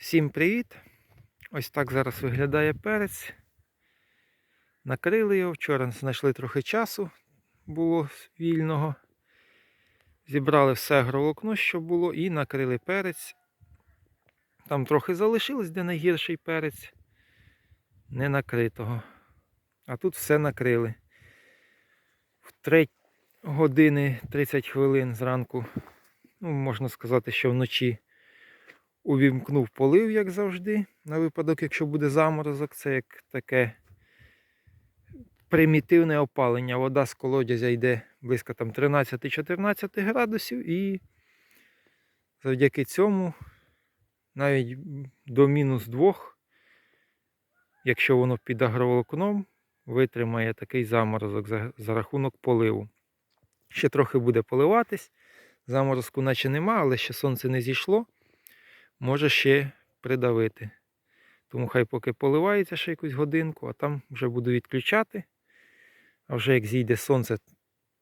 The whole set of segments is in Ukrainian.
Всім привіт! Ось так зараз виглядає перець. Накрили його, вчора знайшли трохи часу, було вільного. Зібрали все агроволокно, що було, і накрили перець. Там трохи залишилось, де найгірший перець, не накритого. А тут все накрили. В 3 години 30 хвилин зранку, ну, можна сказати, що вночі увімкнув полив, як завжди, на випадок, якщо буде заморозок, це як таке примітивне опалення. Вода з колодязя йде близько там 13-14 градусів і завдяки цьому навіть до мінус 2, якщо воно під агроволокном, витримає такий заморозок за, за рахунок поливу. Ще трохи буде поливатись. Заморозку наче нема, але ще сонце не зійшло може ще придавити. Тому хай поки поливається ще якусь годинку, а там вже буду відключати. А вже як зійде сонце,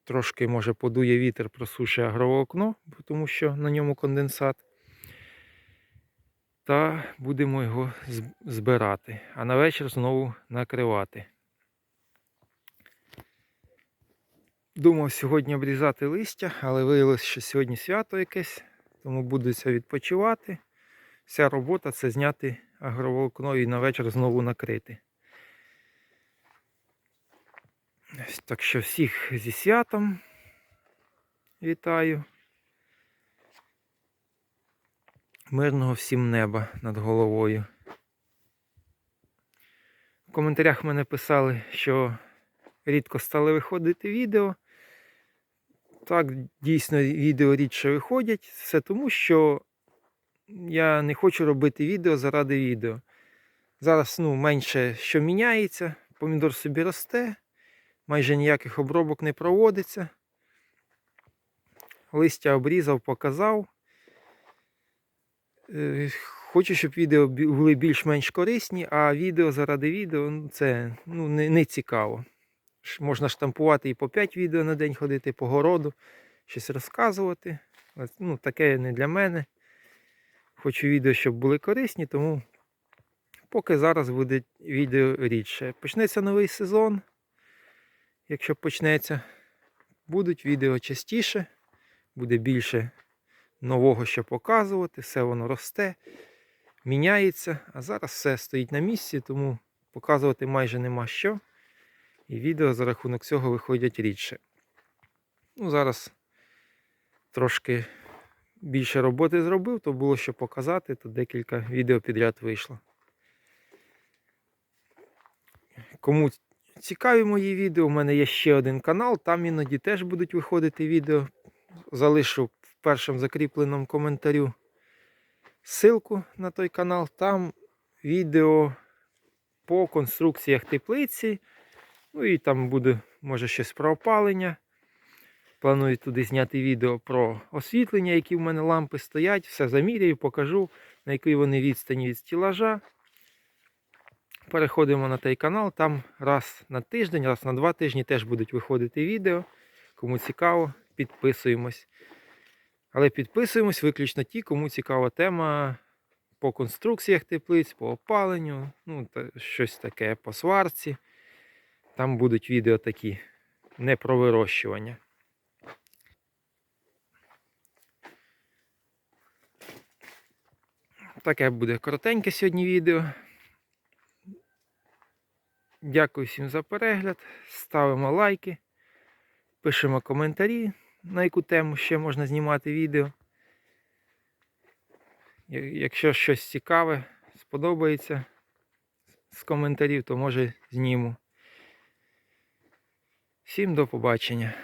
трошки може подує вітер, просушить агроволокно, тому що на ньому конденсат. Та будемо його збирати. А на вечір знову накривати. Думав сьогодні обрізати листя, але виявилось, що сьогодні свято якесь, тому будуся відпочивати. Вся робота це зняти агроволокно і на вечір знову накрити. Так що всіх зі святом вітаю. Мирного всім неба над головою. В коментарях мене писали, що рідко стали виходити відео. Так, дійсно, відео рідше виходять. Все тому, що я не хочу робити відео заради відео. Зараз ну, менше що міняється, помідор собі росте, майже ніяких обробок не проводиться. Листя обрізав, показав. Е, Хочу, щоб відео були більш-менш корисні, а відео заради відео ну, це ну, не, не цікаво. Можна штампувати і по 5 відео на день ходити по городу, щось розказувати. Ну, таке не для мене. Хочу відео, щоб були корисні, тому поки зараз буде відео рідше. Почнеться новий сезон. Якщо почнеться, будуть відео частіше, буде більше нового, що показувати, все воно росте, міняється, а зараз все стоїть на місці, тому показувати майже нема що. І відео за рахунок цього виходять рідше. Ну, зараз трошки більше роботи зробив, то було що показати, то декілька відео підряд вийшло. Кому цікаві мої відео, у мене є ще один канал, там іноді теж будуть виходити відео. Залишу в першому закріпленому коментарю ссылку на той канал. Там відео по конструкціях теплиці. Ну і там буде, може, щось про опалення. Планую туди зняти відео про освітлення, які в мене лампи стоять. Все заміряю, покажу, на якій вони відстані від стілажа. Переходимо на той канал. Там раз на тиждень, раз на два тижні теж будуть виходити відео. Кому цікаво, підписуємось. Але підписуємось виключно ті, кому цікава тема по конструкціях теплиць, по опаленню, ну, та щось таке по сварці. Там будуть відео такі не про вирощування. Таке буде коротеньке сьогодні відео. Дякую всім за перегляд. Ставимо лайки, пишемо коментарі, на яку тему ще можна знімати відео. Якщо щось цікаве, сподобається з коментарів, то може зніму. Всім до побачення.